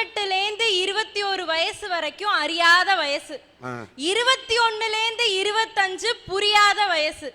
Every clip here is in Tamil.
பதினெட்டுலேருந்து இருபத்தி ஒரு வயசு வரைக்கும் அறியாத வயசு. இருபத்தி ஒண்ணுலேருந்து இருபத்தஞ்சு புரியாத வயசு.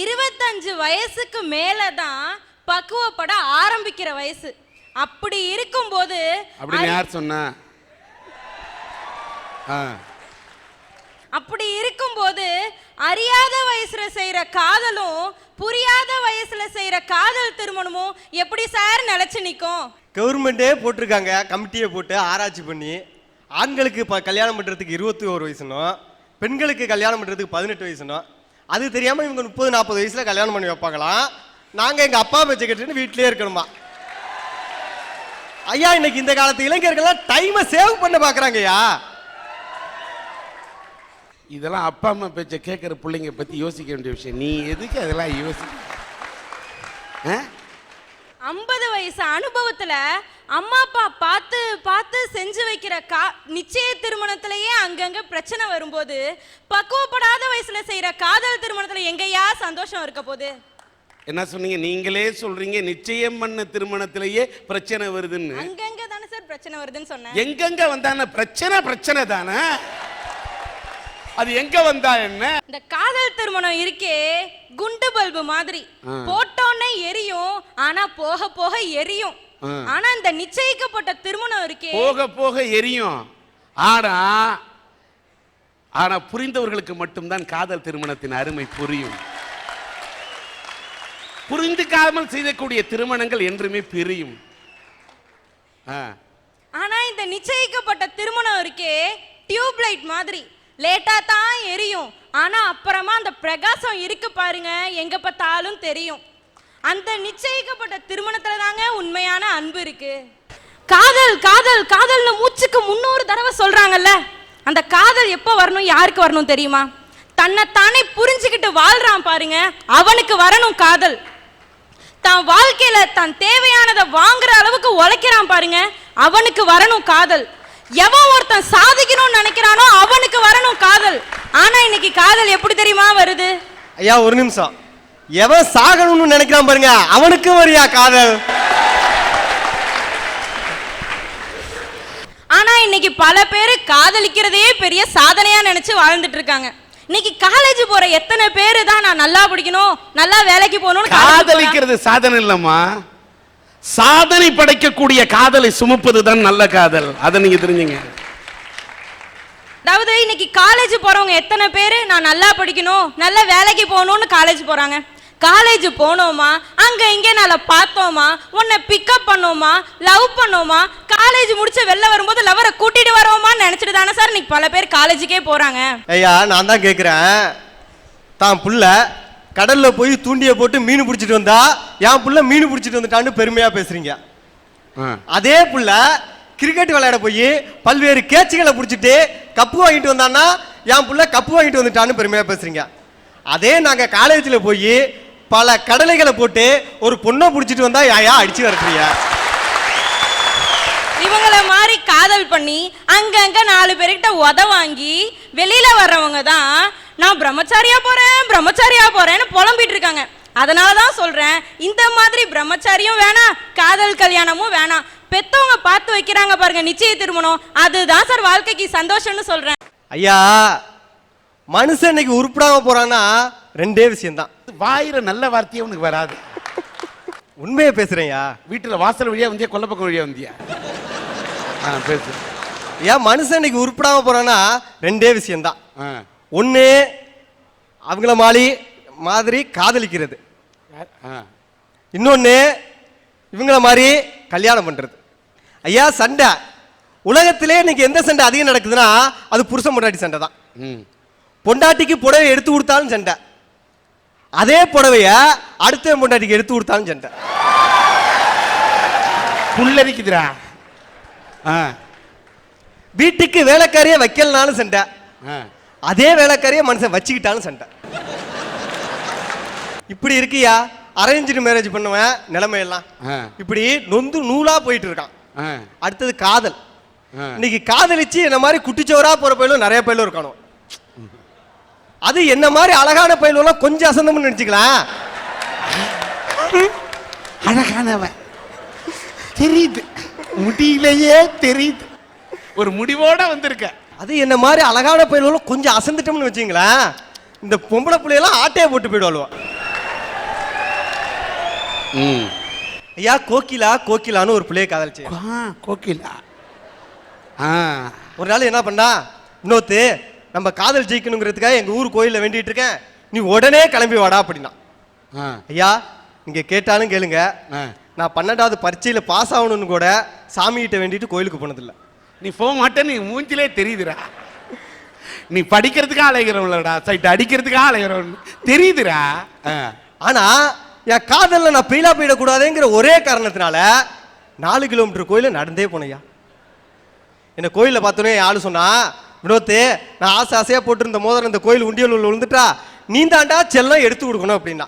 இருபத்தஞ்சு வயசுக்கு மேலதான் பக்குவப்பட ஆரம்பிக்கிற வயசு. அப்படி இருக்கும்போது அப்படின்னு யார் சொன்னா? அப்படி இருக்கும்போது அறியாத வயசுல செய்யற காதலும் புரியாத வயசுல செய்யற காதல் திருமணமும் எப்படி சார் நிலைச்சு நிக்கும்? கவர்மெண்ட்டே போட்டிருக்காங்க கமிட்டியை போட்டு ஆராய்ச்சி பண்ணி. ஆண்களுக்கு இப்போ கல்யாணம் பண்ணுறதுக்கு இருபத்தி ஒரு வயசுனோ பெண்களுக்கு கல்யாணம் பண்ணுறதுக்கு பதினெட்டு வயசுனோ அது தெரியாமல் இவங்க முப்பது நாற்பது வயசில் கல்யாணம் பண்ணி வைப்பாங்களாம். நாங்கள் எங்கள் அப்பா பேச்சை கேட்டுன்னு வீட்டிலே இருக்கணுமா? ஐயா இன்னைக்கு இந்த காலத்து இளைஞர்கள்லாம் டைமை சேவ் பண்ண பார்க்குறாங்கய்யா இதெல்லாம் அப்பா அம்மா பேச்சை கேட்குற பிள்ளைங்க பற்றி யோசிக்க வேண்டிய விஷயம். நீ எதுக்கு அதெல்லாம் யோசி ஆ? ஐம்பது வயசு அனுபவத்துல அம்மா அப்பா பார்த்து பார்த்து செஞ்சு வைக்கிற கா நிச்சய திருமணத்திலேயே அங்கங்க பிரச்சனை வரும்போது பக்குவப்படாத வயசுல செய்யற காதல் திருமணத்துல எங்கேயா சந்தோஷம் இருக்க போகுது? என்ன சொன்னீங்க? நீங்களே சொல்றீங்க நிச்சயம் பண்ண திருமணத்திலேயே பிரச்சனை வருதுன்னு. அங்கங்க தானே சார் பிரச்சனை வருதுன்னு சொன்னேன். எங்கெங்க வந்தான? பிரச்சனை பிரச்சனை தானே? அது எங்க வந்தா என்ன? இந்த காதல் திருமணம் இருக்கே குண்டு பல்பு மாதிரி. போட்டோன்னே எரியும் ஆனா போக போக எரியும். ஆனா இந்த நிச்சயிக்கப்பட்ட திருமணம் இருக்கே. போக போக எரியும். ஆனா ஆனா புரிந்தவர்களுக்கு மட்டும்தான் காதல் திருமணத்தின் அருமை புரியும். புரிந்துக்காமல் செய்யக்கூடிய திருமணங்கள் என்றுமே பிரியும். ஆனா இந்த நிச்சயிக்கப்பட்ட திருமணம் இருக்கே டியூப் லைட் மாதிரி. லேட்டாக தான் எரியும். ஆனால் அப்புறமா அந்த பிரகாசம் இருக்கு பாருங்க எங்க பார்த்தாலும் தெரியும். அந்த நிச்சயிக்கப்பட்ட திருமணத்துல தாங்க உண்மையான அன்பு இருக்கு. காதல் காதல் காதல்னு மூச்சுக்கு முன்னூறு தடவை சொல்றாங்கல்ல அந்த காதல் எப்போ வரணும் யாருக்கு வரணும் தெரியுமா? தன்னைத்தானே புரிஞ்சுக்கிட்டு வாழ்றான் பாருங்க அவனுக்கு வரணும் காதல். தான் வாழ்க்கையில தான் தேவையானதை வாங்குற அளவுக்கு உழைக்கிறான் பாருங்க அவனுக்கு வரணும் காதல். எவன் ஒருத்தன் சாதிக்கணும்னு நினைக்கிறானோ அவனுக்கு வரணும் காதல். ஆனா இன்னைக்கு காதல் எப்படி தெரியுமா வருது? ஐயா ஒரு நிமிஷம். எவன் சாகணும்னு நினைக்கிறான் பாருங்க அவனுக்கு வரியா காதல்? ஆனா இன்னைக்கு பல பேர் காதலிக்கிறதையே பெரிய சாதனையா நினைச்சு வாழ்ந்துட்டு இருக்காங்க. இன்னைக்கு காலேஜ் போற எத்தனை பேரு தான் நான் நல்லா படிக்கணும் நல்லா வேலைக்கு போகணும்னு. காதலிக்கிறது சாதனை இல்லம்மா. சாதனை படைக்கக்கூடிய காதலை சுமப்பது தான் நல்ல காதல். அதை நீங்க தெரிஞ்சுங்க. அதாவது இன்னைக்கு காலேஜ் போறவங்க எத்தனை பேர்? நான் நல்லா படிக்கணும் நல்ல வேலைக்கு போகணும்னு காலேஜ் போறாங்க. காலேஜ் போனோமா? அங்க இங்க நாள பார்த்தோமா? உன்னை பிக்கப் பண்ணோமா? லவ் பண்ணோமா? காலேஜ் முடிச்சு வெளில வரும்போது லவரை கூட்டிட்டு வரோமான்னு நினைச்சிட்டு தானே சார் இன்னைக்கு பல பேர் காலேஜுக்கே போறாங்க. ஐயா நான் தான் கேட்குறேன் தான் புள்ள கடல்ல போய் தூண்டியை போட்டு மீன் பிடிச்சிட்டு வந்தா என் புள்ள மீன் பிடிச்சிட்டு வந்துட்டான்னு பெருமையா பேசுறீங்க. அதே புள்ள கிரிக்கெட் விளையாட போய் பல்வேறு கேட்சுகளை பிடிச்சிட்டு கப்பு வாங்கிட்டு வந்தான்னா என் புள்ள கப்பு வாங்கிட்டு வந்துட்டான்னு பெருமையா பேசுறீங்க. அதே நாங்க காலேஜ்ல போய் பல கடலைகளை போட்டு ஒரு பொண்ணை பிடிச்சிட்டு வந்தா யாயா அடிச்சு வரட்டுறீங்க. இவங்கள மாதிரி காதல் பண்ணி அங்கங்க நாலு பேர்கிட்ட உத வாங்கி வெளியில வர்றவங்க தான் நான் பிரம்மச்சாரியா போறேன் பிரம்மச்சாரியா போறேன்னு புலம்பிட்டு இருக்காங்க. அதனால தான் சொல்றேன் இந்த மாதிரி பிரம்மச்சாரியும் வேணாம் காதல் கல்யாணமும் வேணாம். பெத்தவங்க பார்த்து வைக்கிறாங்க பாருங்க நிச்சய திருமணம். அதுதான் சார் வாழ்க்கைக்கு சந்தோஷம்னு சொல்றேன். ஐயா மனுஷன் இன்னைக்கு உருப்படாம போறான்னா ரெண்டே விஷயம்தான். வாயில நல்ல வார்த்தையே உனக்கு வராது. உண்மையை பேசுறேன்யா வீட்டுல வாசல் வழியா வந்தியா கொல்லப்பக்கம் வழியா வந்தியா? ஆ பேசு. ஏன் மனுஷன் இன்னைக்கு உருப்படாம போறான்னா ரெண்டே விஷயம்தான். ஆ. ஒன்று அவங்கள மாறி மாதிரி காதலிக்கிறது. இன்னொன்று இவங்கள மாதிரி கல்யாணம் பண்ணுறது ஐயா சண்டை. உலகத்திலே இன்னைக்கு எந்த சண்டை அதிகம் நடக்குதுன்னா அது புருஷன் பொண்டாட்டி சண்டை தான். ம். பொண்டாட்டிக்கு புடவை எடுத்து கொடுத்தாலும் சண்டை. அதே புடவைய அடுத்த பொண்டாட்டிக்கு எடுத்து கொடுத்தாலும் சண்டை. புல்லரிக்குதுடா. ஆ. வீட்டுக்கு வேலைக்காரியை வைக்கலனாலும் சண்டை. அதே வேலைக்காரியை மனுஷன் வச்சுக்கிட்டாலும் சண்டை. இப்படி இருக்கியா? அரேஞ்சு மேரேஜ் பண்ணுவேன் நிலைமையெல்லாம். இப்படி நொந்து நூலா போயிட்டு இருக்கான் அடுத்தது காதல். இன்னைக்கு காதலிச்சு என்ன மாதிரி குட்டிச்சோரா போற பயிலும் நிறைய பயிலும் இருக்கணும் அது என்ன மாதிரி அழகான பயிலும் கொஞ்சம் அசந்தம்னு நினைச்சுக்கலாம். அழகானவன். தெரியுது. முடியிலேயே தெரியுது. ஒரு முடிவோட வந்திருக்க. அது என்ன மாதிரி அழகான பயிர்களும் கொஞ்சம் அசந்துட்டோம்னு வச்சுங்களேன் இந்த பொம்பளை பிள்ளையெல்லாம் ஆட்டையை போட்டு போயிடுவாளுவா. ம். ஐயா கோகிலா கோகிலான்னு ஒரு பிள்ளைய காதலிச்சு ஆ, கோகிலா. ஆ. ஒரு நாள் என்ன பண்ணா இன்னொத்து நம்ம காதல் ஜெயிக்கணுங்கிறதுக்காக எங்க ஊர் கோயில்ல வேண்டிட்டு இருக்கேன் நீ உடனே கிளம்பி வாடா அப்படின்னா. ஆ. ஐயா நீங்க கேட்டாலும் கேளுங்க. ஆ. நான் பன்னெண்டாவது பரீட்சையில பாஸ் ஆகணும்னு கூட சாமிகிட்ட வேண்டிட்டு கோயிலுக்கு போனதில்லை. நீ போக மாட்டே நீ மூஞ்சிலே தெரியுதுடா. நீ படிக்கிறதுக்காக அலைகிறவங்களடா சைட் அடிக்கிறதுக்காக அலைகிறவன். தெரியுதுடா. ஆனா என் காதல்ல நான் பெயிலா போயிடக்கூடாதுங்கிற ஒரே காரணத்தினால நாலு கிலோமீட்டர் கோயில நடந்தே போனையா என்ன கோயில்ல பார்த்தோன்னே ஆளு சொன்னா வினோத்து நான் ஆசை ஆசையா போட்டிருந்த மோதிரம் இந்த கோயில் உண்டியல் உள்ள விழுந்துட்டா நீ தாண்டா செல்லம் எடுத்து கொடுக்கணும் அப்படின்னா.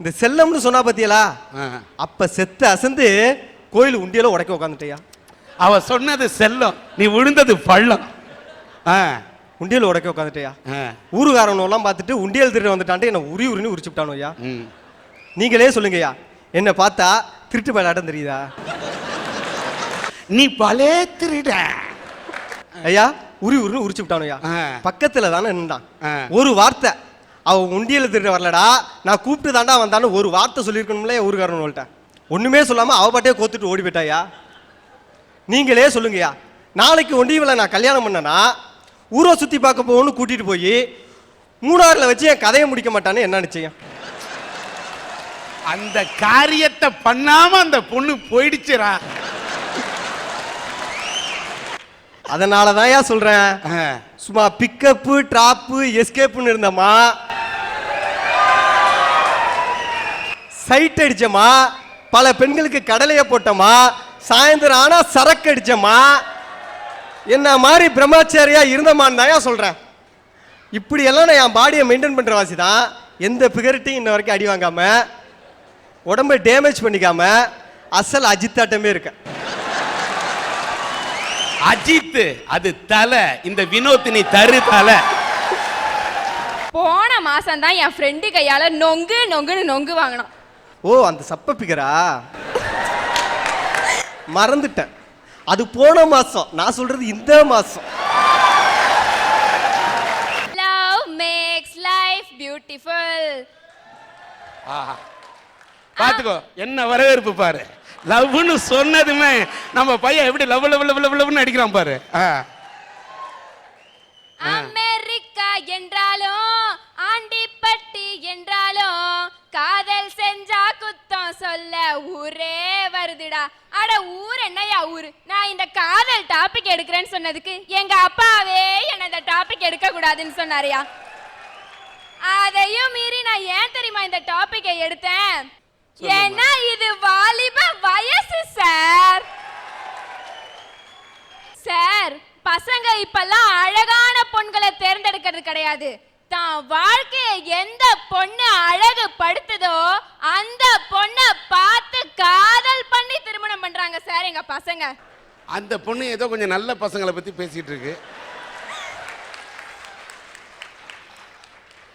இந்த செல்லம்னு சொன்னா பாத்தியலா? ஆ. அப்ப செத்து அசந்து கோயில் உண்டியல உடைக்க உட்காந்துட்டயா அவ சொன்னது செல்லம் நீ விழுந்தது பள்ளம். ஆ. உண்டியல் உடைக்க உட்காந்துட்டயா ஆ. ஊருகாரவனெல்லாம் பார்த்துட்டு உண்டியல் திருட வந்துட்டான்ட்டு என்ன உரி உரின்னு உரிச்சு விட்டானோ ஐயா? நீங்களே சொல்லுங்கய்யா என்ன பார்த்தா திருட்டு விளையாட்டம் தெரியுதா? நீ பலே திருட. ஐயா உரி உருன்னு உரிச்சு விட்டானுயா. பக்கத்துல தானே நின்றான். ஒரு வார்த்தை அவன் உண்டியல திருட வரலடா நான் கூப்பிட்டு தாண்டா வந்தான்னு ஒரு வார்த்தை சொல்லியிருக்கணும்ல ஊருக்காரன் ஒண்ணுமே சொல்லாம அவ பாட்டே கோத்துட்டு ஓடி போயிட்டாயா நீங்களே சொல்லுங்கய்யா. நாளைக்கு ஒண்டியவில் நான் கல்யாணம் பண்ணனா ஊரை சுத்தி பார்க்க போகணும்னு கூட்டிட்டு போய் மூணாறுல வச்சு என் கதையை முடிக்க மாட்டான்னு என்ன நிச்சயம்? அந்த காரியத்தை பண்ணாம அந்த பொண்ணு போயிடுச்சுடா. அதனால தான் சொல்றேன். ஆ. சும்மா பிக்கப்பு ட்ராப்பு எஸ்கேப்புன்னு இருந்தம்மா. சைட் அடிச்சமா பல பெண்களுக்கு கடலைய போட்டமா சாயந்தரம் ஆனா சரக்கு அடிச்சமா என்ன மாதிரி பிரம்மச்சாரியா இருந்தமான்னு தான் சொல்றேன். இப்படி எல்லாம் நான் என் பாடியை மெயின்டைன் பண்ற வாசி தான் எந்த பிகர்ட்டையும் இன்ன வரைக்கும் அடி வாங்காம உடம்பை டேமேஜ் பண்ணிக்காம அசல் அஜித்தாட்டமே இருக்கேன். அஜித் அது தலை. இந்த வினோத்தினி தரு தலை. போன மாசம் தான் என் ஃப்ரெண்டு கையால நொங்கு நொங்குன்னு நொங்கு வாங்கினோம். ஓ அந்த சப்ப பிகரா? மறந்துட்டேன். அது போன மாசம். நான் சொல்றது இந்த மாசம். லவ் மேக்ஸ் லைஃப் பியூட்டிஃபுல் ஆஹா. பாத்துக்கோ என்ன வரவேற்பு பாரு. லவ்னு சொன்னதுமே நம்ம பையன் எப்படி லவ் லவ் லவ் லவ் லவ்னு அடிக்கிறான் பாரு. ஆ. வருதுடா அட ஊர் என்னையா ஊர்? நான் இந்த காதல் டாபிக் எடுக்கிறேன்னு சொன்னதுக்கு எங்க அப்பாவே என்ன இந்த டாபிக் எடுக்க கூடாதுன்னு சொன்னாருயா அதையும் மீறி நான் ஏன் தெரியுமா இந்த டாபிக்கை எடுத்தேன். ஏன்னா இது வாலிப வயசு சார் சார் பசங்க இப்பெல்லாம் அழகான பொண்களை தேர்ந்தெடுக்கிறது கிடையாது. தான் வாழ்க்கையை எந்த பொண்ணு அழகு படுத்துதோ அந்த பொண்ணை பார்த்து காதல் பண்ணி திருமணம் பண்றாங்க சார் எங்க பசங்க. அந்த பொண்ணு ஏதோ கொஞ்சம் நல்ல பசங்களை பத்தி பேசிட்டு இருக்கு.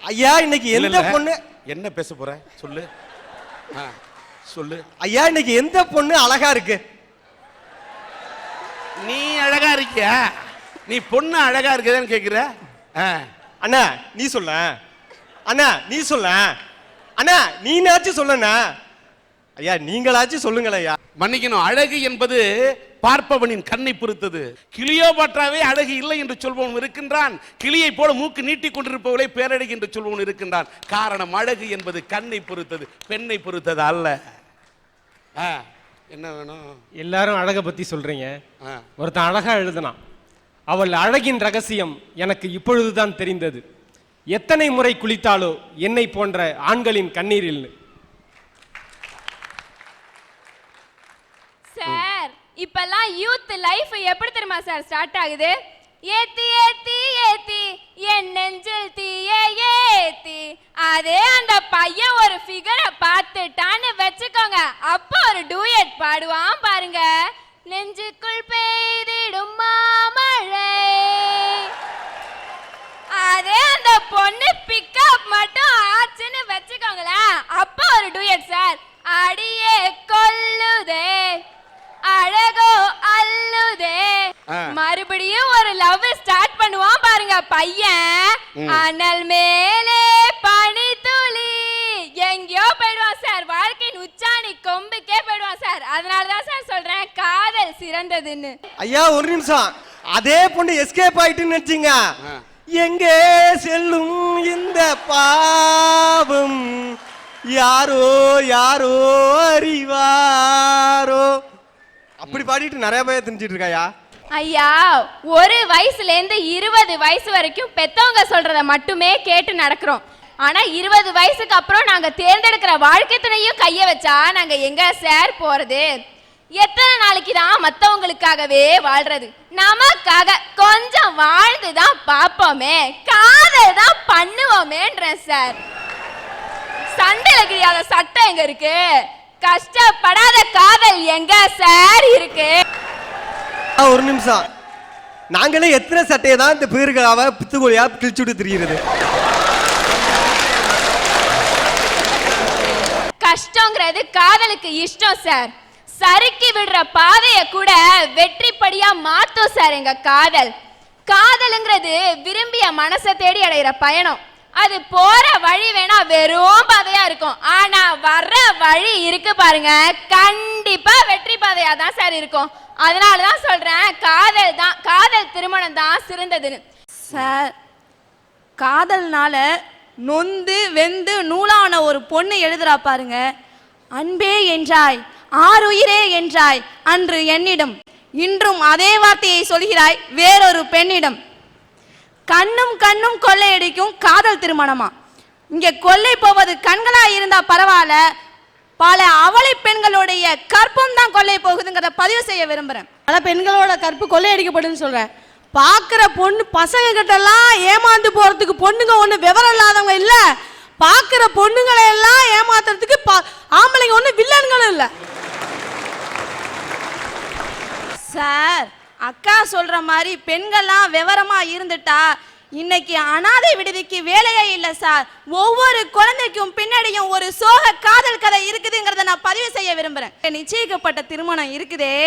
ஐயா இன்னைக்கு எந்த. பொண்ணு? என்ன பேச போற? சொல்லு. ஆ, சொல்லு. ஐயா இன்னைக்கு எந்த பொண்ணு அழகா இருக்கு? நீ அழகா இருக்கியா? நீ பொண்ணு அழகா இருக்குதான்னு கேக்குற? ஆ. அண்ணா நீ சொல்ல அண்ணா நீ சொல்ல அண்ணா நீனாச்சும் சொல்லண்ணா. ஐயா நீங்களாச்சும் சொல்லுங்களேன் ஐயா. மன்னிக்கணும் அழகு என்பது பார்ப்பவனின் கண்ணை பொறுத்தது. கிளியோபாட்ராவே அழகு இல்லை என்று சொல்பவன் இருக்கின்றான். கிளியை போல மூக்கு நீட்டிக் கொண்டிருப்பவளை பேரழகு என்று சொல்பவன் இருக்கின்றான். காரணம் அழகு என்பது கண்ணை பொறுத்தது பெண்ணை பொறுத்தது அல்ல. ஆ, என்ன வேணும்? எல்லாரும் அழகை பத்தி சொல்றீங்க. ஆ. ஒருத்தன் அழகா எழுதினான். அவள் அழகின் ரகசியம் எனக்கு இப்பொழுதுதான் தெரிந்தது. எத்தனை முறை குளித்தாலோ என்னை போன்ற ஆண்களின் கண்ணீரில் சார் இப்பெல்லாம் யூத் லைஃப் எப்படி தெரியுமா சார் ஸ்டார்ட் ஆகுது. ஏத்தி ஏத்தி ஏத்தி என் நெஞ்சில் தீய ஏத்தி. அதே அந்த பையன் ஒரு ஃபிகரை பார்த்துட்டான்னு வச்சுக்கோங்க. அப்போ ஒரு டூயட் பாடுவான் பாருங்க. நெஞ்சுக்குள் பெய்திடும் பொண்ணு பிக்கப் மட்டும் ஆச்சுன்னு வச்சுக்கோங்களேன். அப்போ ஒரு டூயட் சார் அடியே கொல்லுதே. அழகோ அல்லுதே. மறுபடியும் ஒரு லவ் ஸ்டார்ட் பண்ணுவான் பாருங்க பையன். அனல் மேலே பனி துளி. எங்கேயோ போயிடுவான் சார் வாழ்க்கையின் உச்சாணி கொம்புக்கே போயிடுவான் சார் அதனால தான் சார் சொல்றேன் காதல் சிறந்ததுன்னு. ஐயா ஒரு நிமிஷம். அதே பொண்ணு எஸ்கேப் ஆயிட்டுன்னு நினைச்சீங்க. எங்கே செல்லும் இந்த பாவம்? யாரோ யாரோ அறிவாரோ? அப்படி பாடிட்டு நிறைய பேர் தெரிஞ்சிட்டு இருக்காயா? ஐயா ஒரு வயசுல இருந்து இருபது வயசு வரைக்கும் பெத்தவங்க சொல்றத மட்டுமே கேட்டு நடக்கிறோம். ஆனா இருபது வயசுக்கு அப்புறம் நாங்க தேர்ந்தெடுக்கிற வாழ்க்கை துணையும் கைய வச்சா நாங்க எங்க சார் போறது? எத்தனை நாளைக்கு தான் மத்தவங்களுக்காகவே வாழ்றது? நமக்காக கொஞ்சம் வாழ்ந்து தான் பார்ப்போமே. காதல் தான் பண்ணுவோமேன்றேன் சார் சண்டையில கிழியாத சட்டம் எங்க இருக்கு? கஷ்டப்படாத காதல் எங்க சார் இருக்கு? ஒரு நிமிஷம். நாங்களே எத்தனை சட்டையை தான் இந்த பீர்களாவ பித்துக்கோழியா கிழிச்சுட்டு திரிகிறது கஷ்டங்கிறது காதலுக்கு இஷ்டம் சார் சறுக்கி விடுற பாதைய கூட வெற்றிப்படியா மாத்தும் சார் எங்க காதல். காதலுங்கிறது விரும்பிய மனசை தேடி அடையிற பயணம். அது போற வழி வேணா வெறும் பாதையா இருக்கும். ஆனா வர்ற வழி இருக்கு பாருங்க. கண்டிப்பா வெற்றி பாதையா தான் சார் இருக்கும். அதனால தான் சொல்றேன் காதல் தான் காதல் திருமணம் தான் சிறந்ததுன்னு. சார் காதல்னால நொந்து வெந்து நூலான ஒரு பொண்ணு எழுதுறா பாருங்க. அன்பே என்றாய். ஆறுயிரே என்றாய் அன்று என்னிடம். இன்றும் அதே வார்த்தையை சொல்கிறாய் வேறொரு பெண்ணிடம். கண்ணும் கண்ணும் கொள்ளையடிக்கும் காதல் திருமணமா? இங்க கொள்ளை போவது கண்களா இருந்தா பரவாயில்ல. பல அவளை பெண்களுடைய கற்பம் தான் கொள்ளை போகுதுங்கிறத பதிவு செய்ய விரும்புறேன். பல பெண்களோட கற்பு கொள்ளையடிக்கப்படுன்னு சொல்றேன் பார்க்குற பொண்ணு பசங்க கிட்டலாம் ஏமாந்து போகிறதுக்கு பொண்ணுங்க ஒன்றும் விவரம் இல்லாதவங்க இல்லை. பார்க்குற பொண்ணுங்களை எல்லாம் ஏமாத்துறதுக்கு ப- ஆம்பளைங்க ஒன்றும் வில்லன்களும் இல்லை. சார் அக்கா சொல்ற மாதிரி பெண்கள்லாம் விவரமா இருந்துட்டா இன்னைக்கு அனாதை விடுதிக்கு வேலையே இல்லை சார். ஒவ்வொரு குழந்தைக்கும் பின்னாடியும் ஒரு சோக காதல் கதை இருக்குதுங்கிறத நான் பதிவு செய்ய விரும்புறேன். நிச்சயிக்கப்பட்ட திருமணம் இருக்குதே.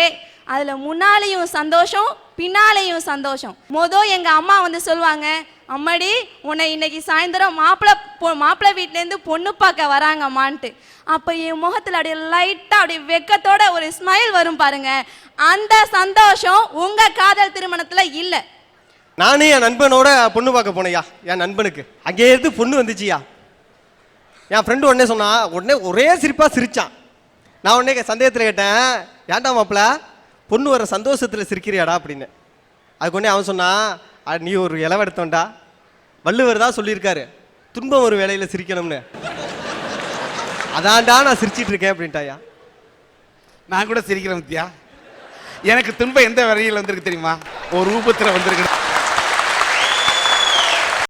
அதுல முன்னாலேயும் சந்தோஷம் பின்னாலேயும் சந்தோஷம். மொதல் எங்க அம்மா வந்து சொல்லுவாங்க அம்மாடி உன்னை இன்னைக்கு சாயந்தரம் மாப்பிள்ளை பொ மாப்பிள்ளை வீட்டிலேருந்து பொண்ணு பார்க்க வராங்கம்மான்ட்டு. அப்போ என் முகத்தில் அப்படியே லைட்டாக அப்படியே வெக்கத்தோட ஒரு ஸ்மைல் வரும் பாருங்க. அந்த சந்தோஷம் உங்கள் காதல் திருமணத்தில் இல்லை. நானே என் நண்பனோட பொண்ணு பார்க்க போனேயா என் நண்பனுக்கு. அங்கே இருந்து பொண்ணு வந்துச்சியா என் ஃப்ரெண்டு உடனே சொன்னா உடனே ஒரே சிரிப்பாக சிரிச்சான். நான் உடனே சந்தேகத்தில் கேட்டேன் ஏன்டா மாப்பிள பொண்ணு வர சந்தோஷத்தில் சிரிக்கிறியாடா? அப்படின்னு. அதுக்கு உடனே அவன் சொன்னான் நீ ஒரு இலவெடுத்தோண்டா வள்ளுவர் தான் சொல்லியிருக்காரு. துன்பம் ஒரு வேலையில் சிரிக்கணும்னு. அதான்டா நான் சிரிச்சிட்டு இருக்கேன் அப்படின்ட்டாயா? நான் கூட சிரிக்கிறேன் வித்யா. எனக்கு துன்பம் எந்த வரையில் வந்திருக்கு தெரியுமா? ஒரு ரூபத்தில் வந்திருக்கு